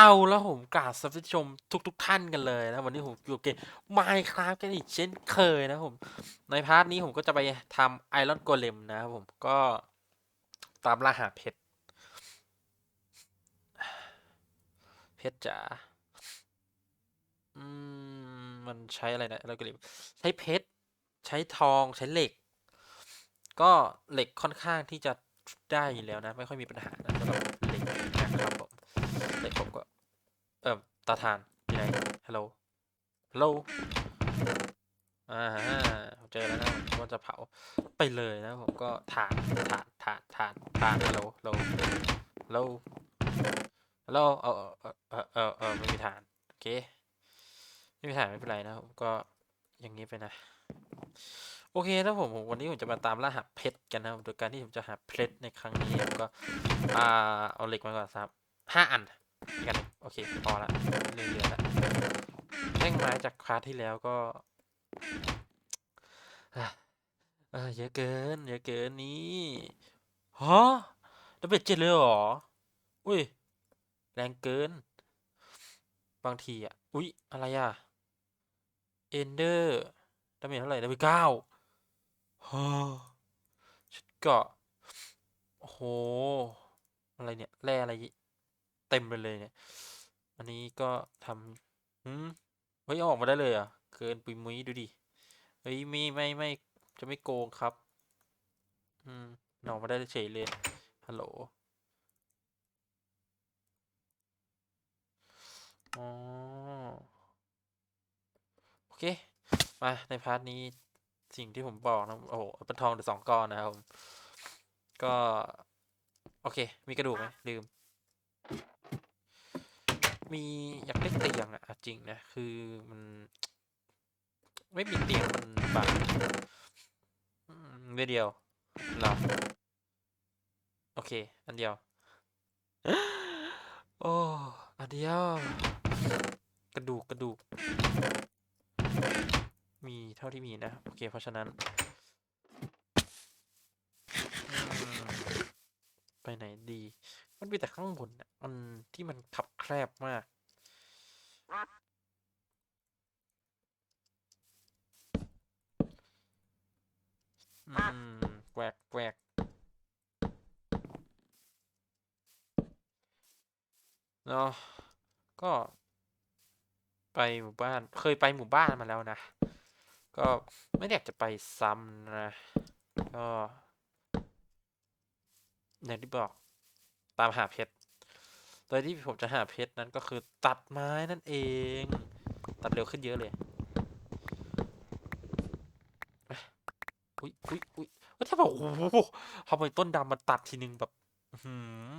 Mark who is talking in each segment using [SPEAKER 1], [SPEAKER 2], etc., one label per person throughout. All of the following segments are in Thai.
[SPEAKER 1] เอาแล้วผมกราบสวัสดีชมทุกทุกๆท่านกันเลยนะวันนี้ผมอยู่เกม Minecraft กันอีกเช่นเคยนะผม ในพาร์ทนี้ผมก็จะไปทำไอรอนโกเลมนะครับผมก็ตามล่าหาเพชรเพชรจ๋าอืมมันใช้อะไรนะไอรอนโกเลมใช้เพชรใช้ทองใช้เหล็ก ก็เหล็กค่อนข้างที่จะได้อยู่แล้วนะ ไม่ค่อยมีปัญหานะสำหรับเหล็กนะครับผม อ่อตาทานยู่ไหนฮัลโหลฮัลโหลอ่าฮะเจอแล้วนะว่าจะเผาไปเลยนะผมก็ฐานฐานฐานฐานฐานฮัลโหลฮัลโหลฮัลโหลฮัลโหลเออเออเออเออไม่มีฐานโอเคไม่มีฐานไม่เป็นไรนะผมก็อย่างนี้ไปนะ โอเคนะผมผมวันนี้ผมจะมาตามล่าหาเพชรกันนะโดยการที่ผมจะหาเพชรในครั้งนี้ผมก็อ่าเอาเหล็กมาก่อนครับห้าอัน กันโอเคพอละเหลือยๆละแท่งไม้จากคลาสที่แล้วก็อะเออเยอะเกินเยอะเกินนี่ฮะดับเบิลเจ็ดเลยเหรออุ้ยแรงเกิน บางทีอะอุ้ยอะไรอะเอนเดอร์ดาเมจเท่าไหร่ดับเบิลเก้าฮะชุดเกาะโอ้โห อะไรเนี่ย แร่อะไร เต็มไปเลยเนี่ย อันนี้ก็ทำหืมเฮ้ยเอาออกมาได้เลยเหรอะ เกินปุยมุ้ยดูดิ เฮ้ยไม่ไม่ไม่จะไม่โกงครับ อืมเออกมาได้เฉยเลย ฮัลโหล อ๋อ โอเค มาในพาร์ทนี้สิ่งที่ผมบอกนะ โอ้โหเป็นทองถึงสองก้อนนะครับผมก็ โอเค มีกระดูกไหมลืม มีอยากได้เตียงอะจริงนะคือมันไม่มีเตียงมันบางอืมเดียวหรอโอเค อันเดียว โอ้อันเดียว กระดูกกระดูก มีเท่าที่มีนะ โอเค เพราะฉะนั้นอืม ไปไหนดี มันมีแต่ข้างบนน่ะมันที่มันขับแคบมากอืมแกวกแกวกเนาะก็ไปหมู่บ้าน เคยไปหมู่บ้านมาแล้วนะ ก็ไม่อยากจะไปซ้ำนะ ก็ อย่างที่บอกตามหาเพชร โดยที่ผมจะหาเพชรนั้นก็คือตัดไม้นั่นเอง ตัดเร็วขึ้นเยอะเลย อุ้ยอุ้ยอุ้ยว่าถ้าบอกโอ้โหทำไมต้นดำมันตัดทีนึงแบบหือ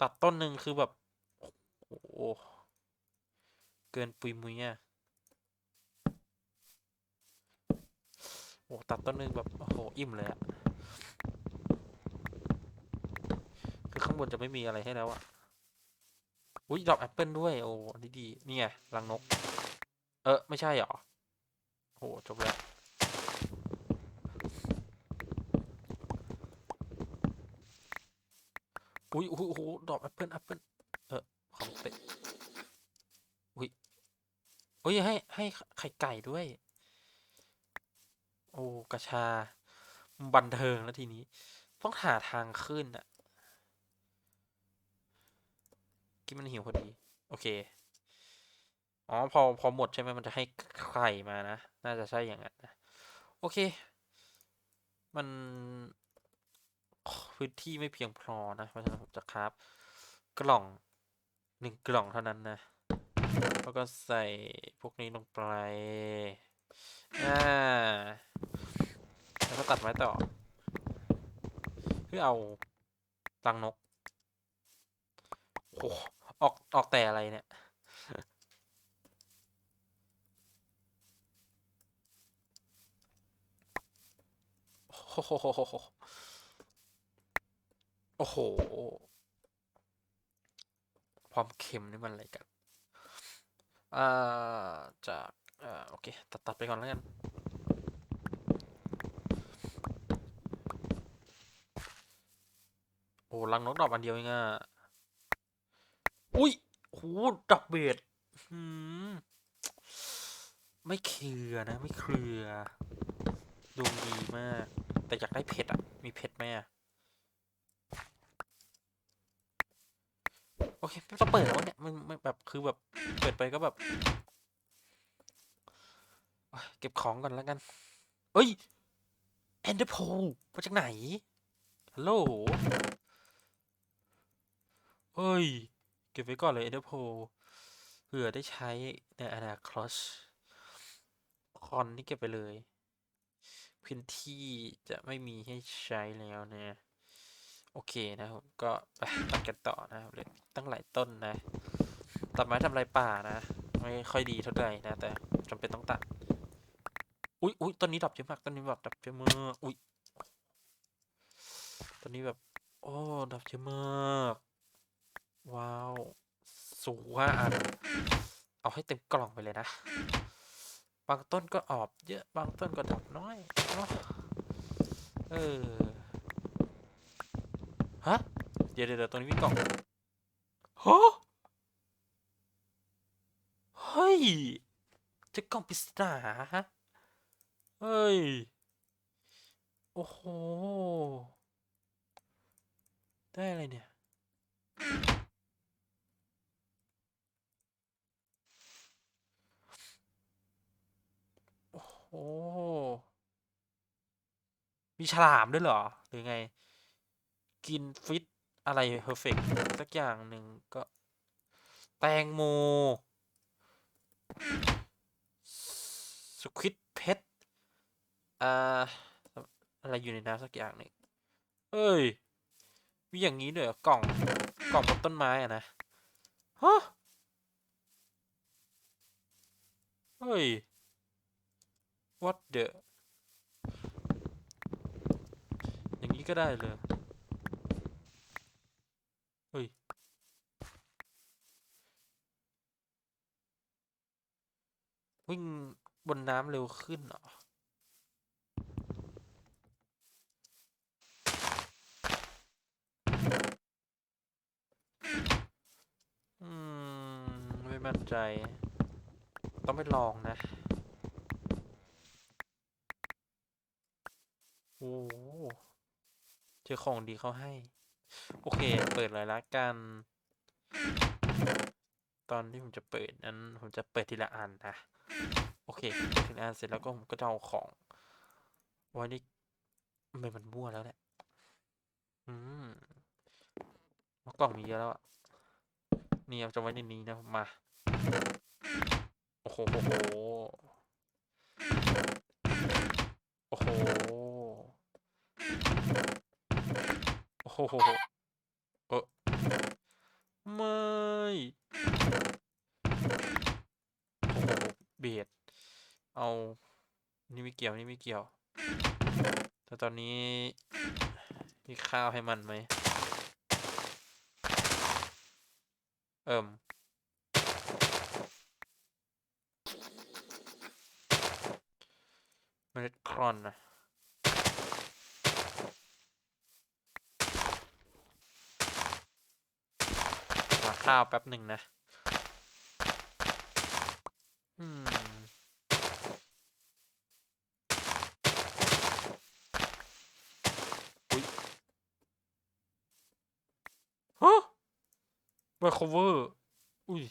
[SPEAKER 1] ตัดต้นหนึ่งคือแบบ โอ้โหเกินปุยมุยอะโอ้ตัดต้นหนึ่งแบบ โอ้โห อิ่มเลยอะ คือข้างบนจะไม่มีอะไรให้แล้วอะอุ้ยดอกแอปเปิลด้วย โอ้อันนี้ดีนี่ไงรังนก เออ ไม่ใช่เหรอ โอ้จบแล้ว อุ้ยโอ้โหดอกแอปเปิลแอปเปิลเออของเตะอุ้ยอุ้ยให้ให้ไข่ไก่ด้วย โอ้กระชา บันเทิงแล้วทีนี้ ต้องหาทางขึ้นอะ กินมันหิวพอดี โอเค อ๋อ พอ พอหมดใช่ไหมมันจะให้ไข่มานะ น่าจะใช่อย่างนั้นนะ โอเค มันพื้นที่ไม่เพียงพอนะ เพราะฉะนั้นผมจะคราฟกล่องหนึ่งกล่องเท่านั้นนะ แล้วก็ใส่พวกนี้ลงไป อ่า แล้วก็ตัดไม้ต่อ เพื่อเอารังนก โอ้ ออกออกแต่อะไรเนี่ย โอ้โห โอ้โห ความเค็มนี่มันอะไรกัน อ่า จากอ่าโอเค ตัดตัดไปก่อนแล้วกันโอ้รังนกดอกอันเดียวเองอะ อุ้ยโหดับเบดหืมไม่เคลือนะ ไม่เคลือดวงดีมาก แต่อยากได้เพชรอะ มีเพชรไหมอะ โอเคไม่ต้องเปิดแล้วเนี่ย มันมันแบบคือแบบ เปิดไปก็แบบ เก็บของก่อนแล้วกัน เอ้ยแอนเดอร์โพมาจากไหน ฮัลโหลเฮ้ย ก็บไว้ก่อนเลย Ender Pearl เผื่อได้ใช้ในอนาคตคอนนี่เก็บไปเลย พื้นที่จะไม่มีให้ใช้แล้วนะ โอเคนะครับ ก็ไปตัดกันต่อนะครับเหลยตั้งหลายต้นนะ ตัดไม้ทำลายป่านะ ไม่ค่อยดีเท่าไหร่นะ แต่จำเป็นต้องตัด อุ้ยอุ้ยต้นนี้ดอกเยอะมากต้นนี้แบบดอกเยอะมากอุ้ยต้นนี้แบบ โอ้ดอกเยอะมาก ว้าว สูงว่าอัน เอาให้เต็มกล่องไปเลยนะ บางต้นก็ออกเยอะ บางต้นก็ดอกน้อยเนอะเออ ฮะ เดี๋ยวเดี๋ยวตรงนี้มีกล่องฮะเฮ้ย จะกล่องปริศนาฮะ เฮ้ย โอ้โห ได้อะไรเนี่ย โอ้มีฉลามด้วยเหรอ หรือไง กินฟิตอะไรเพอร์เฟกสักอย่างหนึ่งก็ แตงโมสควิตเพชรอ่า อะไรอยู่ในน้ำสักอย่างหนึ่งเอ้ย มีอย่างนี้ด้วยกล่อง กล่องบนต้นไม้อะนะ ฮะ เฮ้ย what the อย่างนี้ก็ได้เลยเฮ้ย วิ่งบนน้ำเร็วขึ้นเหรออืม ไม่มั่นใจ ต้องไปลองนะ โอ้โห เจอของดีเขาให้ โอเค เปิดเลยละกัน ตอนที่ผมจะเปิดนั้นผมจะเปิดทีละอันนะ โอเคเปิดทีละอันเสร็จแล้วก็ผมก็จะเอาของไว้ในไม่มันมั่วแล้วแหละ อืมแล้วกล่องมีเยอะแล้วอะนี่เอาจะไว้ในนี้นะมา โอ้โห โอ้โห โอ้โห โอ้โหเออไม่โอ้โหเบียดเอานี่ไม่เกี่ยวนี่ไม่เกี่ยวแต่ตอนนี้มีข้าวให้มันไหมเอิ่มเมล็ดครอนนะ ข้าวแป๊บหนึ่งนะอืมอุ๊ยฮะไมโครเวอร์อุ้ย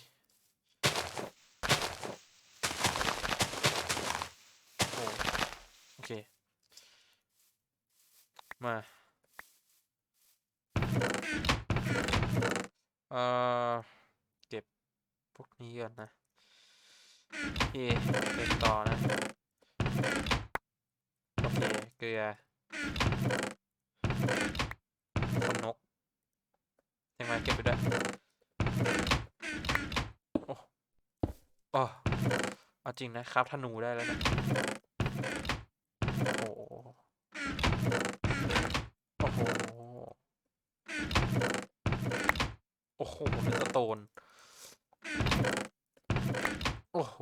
[SPEAKER 1] โอเค มา อ่อเก็บพวกนี้ก่อนนะโอเคเก็บต่อนะโอเคเกลือขนนกยังไงเก็บไปด้วยโอ้โอ้เอาจริงนะครับธนูได้แล้วนะโอ้โห โอ้โห โอ้โหเลสโตน โอ้โห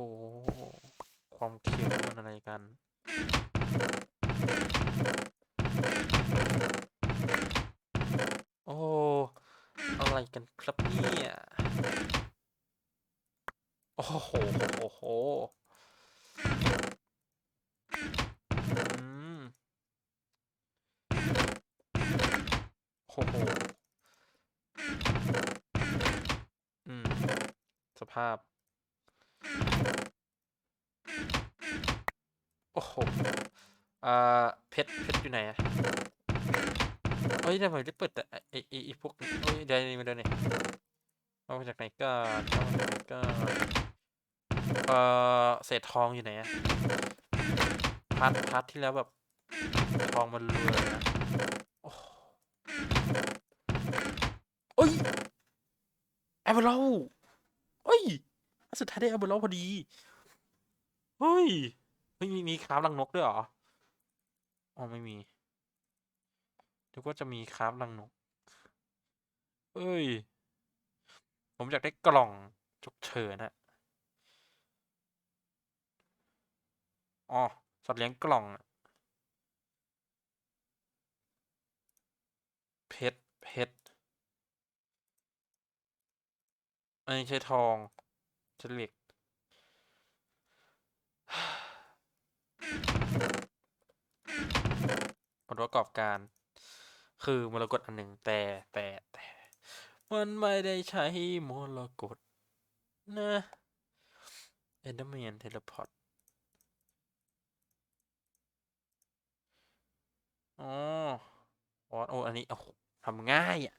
[SPEAKER 1] ความเขียวมันอะไรกัน โอ้ อะไร กันครับเนี่ย โอ้โหโอ้โหอืมโอ้โหอืม สภาพ โอ้โห อ่า เพชร เพชรอยู่ไหนอะ เฮ้ยทำไมได้เปิดแต่ไอไอไอ้ไอ้พวกเฮ้ยเดี๋ยวนี้มาเดี๋ยวนี้เอามาจากไหนก็เอามาจากไหนก็เอ่อเศษทองอยู่ไหนอะพาร์ทพาร์ทที่แล้วแบบทองมันเรือนะโอ้โอ้ยแอมเบอร์เอ้ยสุดท้ายได้แอมเบอร์พอดีเฮ้ยเฮ้ยมีมีคราฟรังนกด้วยเหรออ๋อไม่มี นึกว่าจะมีคราฟรังนก เอ้ย ผมอยากได้กล่องฉุกเฉินอะอ๋อ สัตว์เลี้ยงกล่องอะเพชรเพชรอันนี้ใช้ทองใช้เหล็กผลประกอบการ คือมรกตอันหนึ่งแต่แต่แต่มันไม่ได้ใช้มรกตนะเอเดอร์แมนเทเลพอร์ตอ๋ออ๋อโอ้อันนี้โอ้ทำง่ายอะ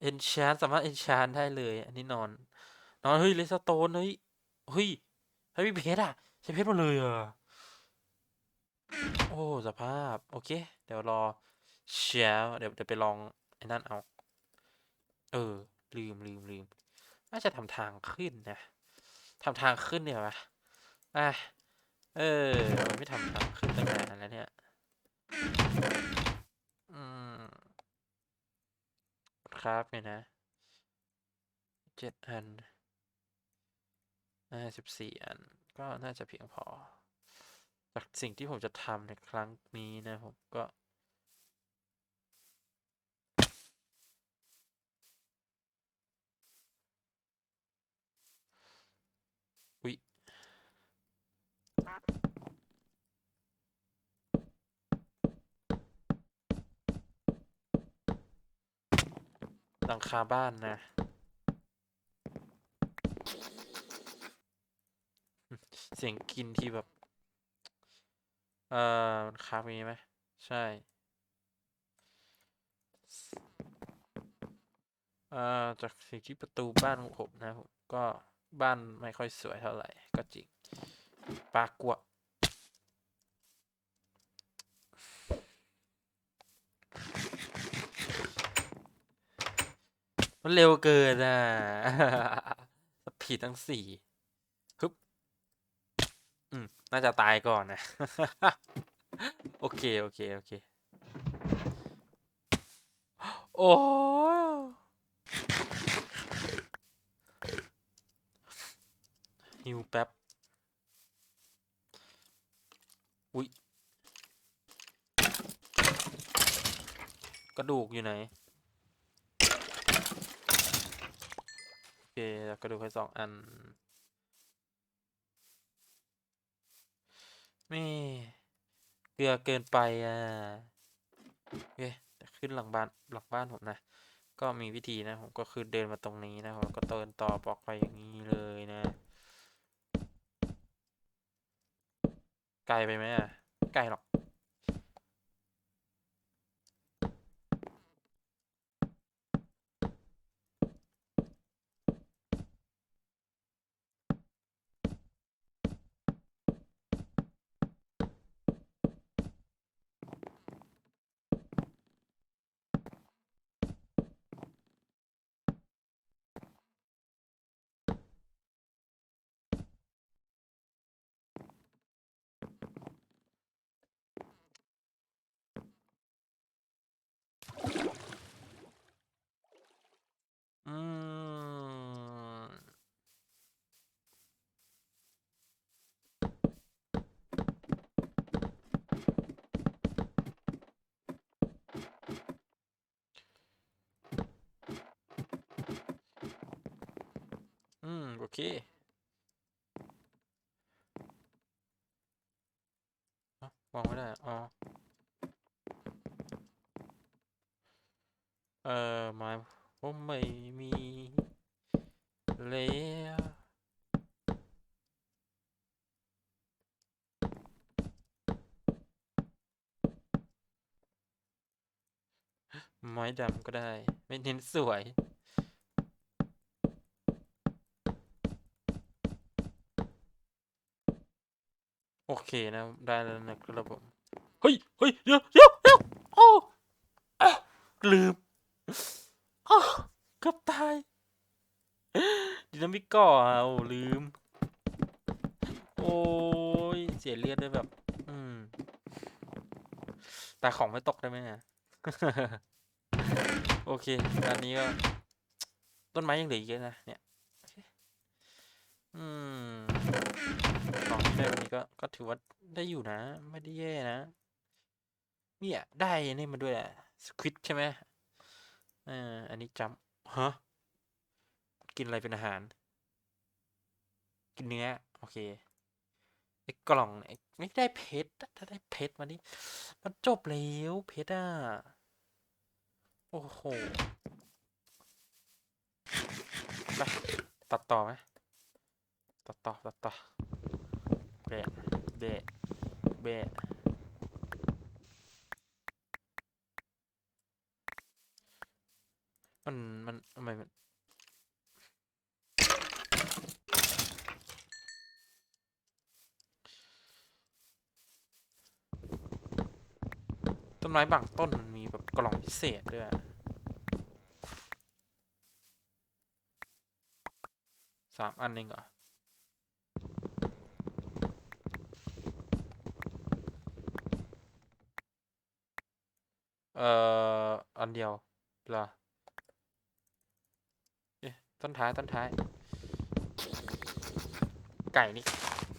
[SPEAKER 1] เอนชานสามารถเอนชานได้เลย อันนี้นอน นอน เฮ้ยเลสโตนเฮ้ยเฮ้ยเฮ้ยมีเพชรอะ ใช้เพชรมาเลยอะ โอ้ สภาพ โอเค เดี๋ยวรอ เชียเดี๋ยวเดี๋ยวไปลองไอ้นั่นเอา เออ ลืมลืมลืมน่าจะทำทางขึ้นนะทำทางขึ้นเนี่ยปะอะเออไม่ทำทางขึ้นตั้งนานแล้วเนี่ยอืมครับเนี่ยนะเจ็ดอันห้าสิบสี่อัน ก็น่าจะเพียงพอ จากสิ่งที่ผมจะทำในครั้งนี้นะผมก็ หลังคาบ้านนะ เสียงกินที่แบบ เอ่อมันค้างมีไหม ใช่ เอ่อ จากสิ่งที่ประตูบ้านของผมนะผมก็บ้านไม่ค่อยสวยเท่าไหร่ ก็จริง ปากลัว มันเร็วเกินอะสปีดทั้งสี่ฮึบอืม น่าจะตายก่อนนะ โอเค โอเค โอเค โอ้ฮิวแป๊บ อุ๊ยกระดูกอยู่ไหน โอเคแล้ว กระดูกแค่สองอันไม่เกลือเกินไปอะโอเคขึ้นหลังบ้านหลังบ้านผมนะ ก็มีวิธีนะ ผมก็คือเดินมาตรงนี้นะผมก็เดินต่อบอกไปอย่างนี้เลยนะ ไกลไปไหมอะ ไกลหรอก อเคเอ้าวางไม่ได้อะอ๋อ เอ่อหมาผมไม่มีแล้วไม้ดำก็ได้ ไม่เน้นสวย เคนะได้แล้วนะครับผมเฮ้ยเฮ้ยเดี๋ยวเดี๋ยวเดี๋ยวโอ้อะลืมอ้าวเกือบตายดินามิกก่อเอาลืม โอ้ยเสียเลือดด้วยแบบ อืมแต่ของไม่ตกได้ไหมอะโอเคอันนี้ก็ ต้นไม้ยังเหลือเยอะนะเนี่ยอืม ได้วันนี้ก็ก็ถือว่าได้อยู่นะ ไม่ได้แย่นะ เนี่ยได้อันนี่มาด้วยแหละสควิดใช่ไหมเอออันนี้จำฮะกินอะไรเป็นอาหาร กินเนื้อ โอเคไอ้กล่องเนี่ยไม่ได้เพชรถ้าได้เพชรมานี่มันจบแล้วเพชรอะโอ้โหไปตัดต่อไหมตัดต่อตัดต่อ เบะเบะเบะมันมันทำไมมันต้นไม้บางต้นมันมีแบบกล่องพิเศษด้วยสามอันเองเหรอ เอ่อ อันเดียวเหรอเอ๊ะต้นท้าย ต้นท้าย ไก่นี่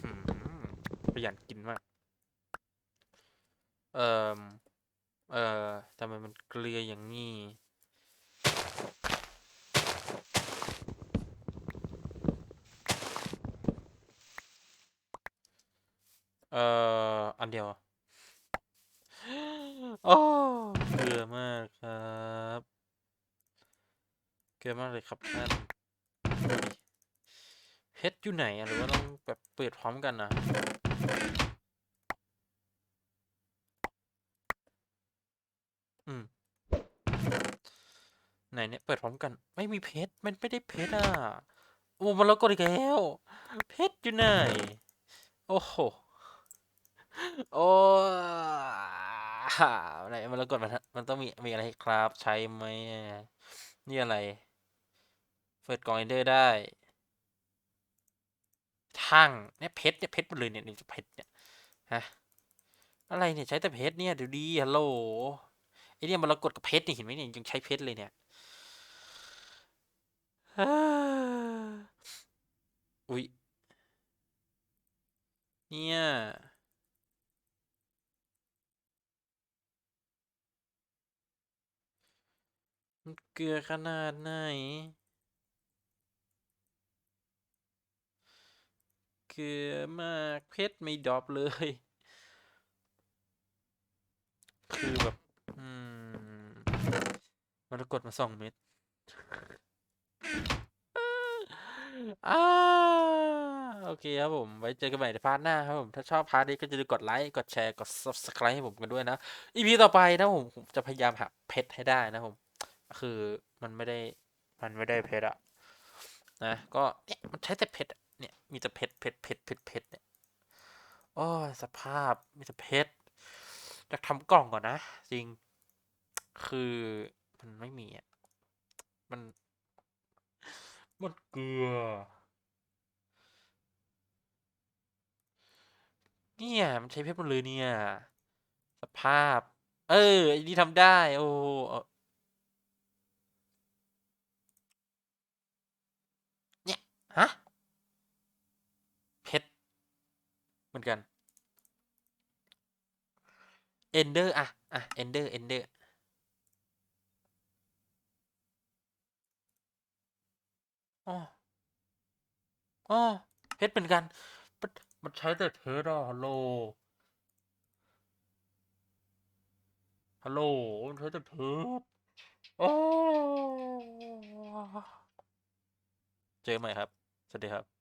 [SPEAKER 1] หืมประหยัดกินมาก เอ่อ เอ่อทำไมมันเกลืออย่างนี้เอ่อ อันเดียวเหรอ โอ้เกลือมากครับ เกลือมากเลยครับท่านเพชรอยู่ไหนอะหรือว่าต้องแบบเปิดพร้อมกันนะอืมไหนเนี่ยเปิดพร้อมกัน ไม่มีเพชรมันไม่ได้เพชรอะโอ้มันแล้วกดอีกแล้ว เพชรอยู่ไหน โอ้โหโอ้ไหนมันแล้วกดมันมันต้องมีมีอะไรครับ ใช้ไหมนี่อะไร ปิดกล่องเอนเดอร์ได้ทั้งเนี่ยเพชรเนี่ยเพชรหมดเลยเนี่ยจะเพชรเนี่ยฮะอะไรเนี่ยใช้แต่เพชรเนี่ยเดี๋ยวดีฮัลโหลไอเนี่ยมันเรากดกับเพชรนี่เห็นไหมเนี่ยยังใช้เพชรเลยเนี่ยอุ๊ยเนี่ยเกลือขนาดไหน เกลือมากเพชรไม่ดรอปเลย คือแบบ อืมมันกดมาสองเม็ดอ่าโอเคครับผม ไว้เจอกันใหม่ในพาร์ทหน้าครับผม ถ้าชอบพาร์ทนี้ก็จะลืมกดไลค์ กดแชร์ กด subscribe ให้ผมกันด้วยนะ อีพีต่อไปนะผมผมจะพยายามหาเพชรให้ได้นะผม คือมันไม่ได้ มันไม่ได้เพชรอะนะ ก็เนี่ยมันใช้แต่เพชรอะ เนี่ยมีแต่เพชรเพชรเพชรเพชรเพชรเนี่ยโอ้ยสภาพมีแต่เพชรอยากทำกล่องก่อนนะ จริง คือมันไม่มีอะมันมันเกลือ เนี่ยมันใช้เพชรหมดเลยเนี่ย สภาพ เออไอ้นี่ทำได้ โอ้เนี่ยฮะ เพชรเห มือนกันเอนเดอร์อะอะเอนเดอร์เอนเดอร์อ๋ออ๋อเพชรเหมือนกันมัน มันใช้แต่เพชรอะฮัลโหลฮัลโหลมันใช้แต่เพชรโอ้เจอใหม่ครับ สวัสดีครับ